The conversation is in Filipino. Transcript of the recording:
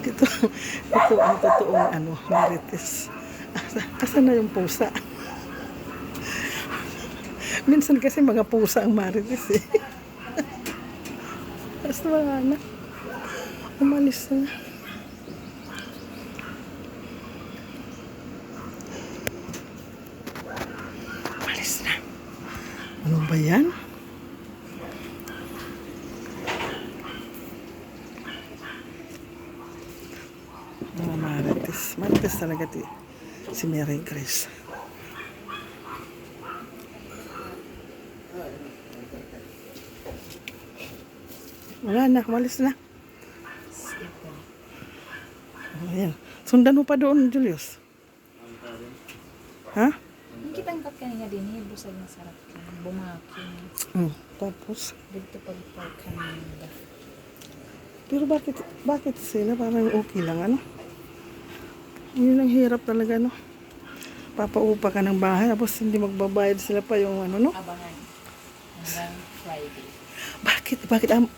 ito, ito ang totoong ano, marites. Asa, na yung pusa? Minsan kasi mga pusa ang marites eh. Tapos mga anak, umalis na. Umalis na. Ano ba yan? Mga marites. Marites talaga ti. Si Mary Grace. Wala na, umalis na. Ayan. Sundan mo pa doon, Julius. Ha? Ang kitang-kat kanina din, eh, busag na sarap ka. Bumakin. Hmm. Tapos, Dito pag-park kanina. pero bakit, bakit sila parang okay lang, ano? Yun ang hirap talaga, no? Papaupa ka ng bahay, tapos hindi magbabayad sila pa yung ano, no? Abangan. Hanggang Friday. Bakit, bakit, am-